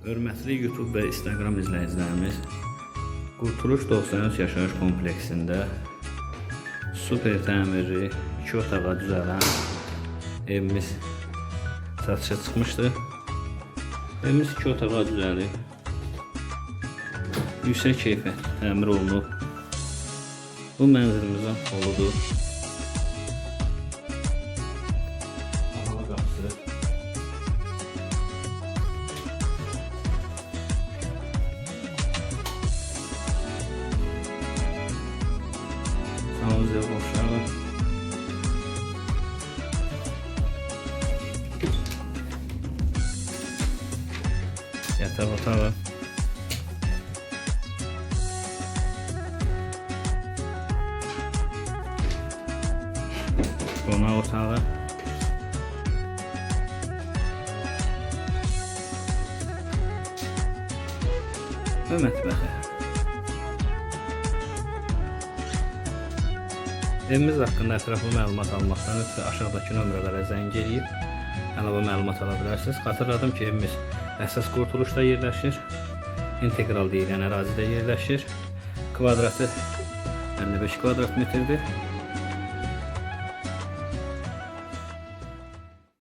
Hörmətli YouTube və Instagram izləyicilərimiz, Qurtuluş 93 yaşayış kompleksində super təmirli 2 otağa düzələn evimiz satışa çıxmışdı. Evimiz 2 otağa düzəlib. Yüksək keyfiyyət təmir olunub. Bu mənzilimizin holudur. Sanuzel boşluğa. Yatak otağı. Qonaq otağı. Və mətbəxi. Evimiz haqqında ətraflı məlumat almaqdan ötürü aşağıdakı nömrələrə zəng edib əlavə məlumat ala bilərsiniz. Xatırladım ki, evimiz əsas qurtuluşda yerləşir. İntegral deyilən ərazidə yerləşir. Kvadratı 55 kvadrat metrdir.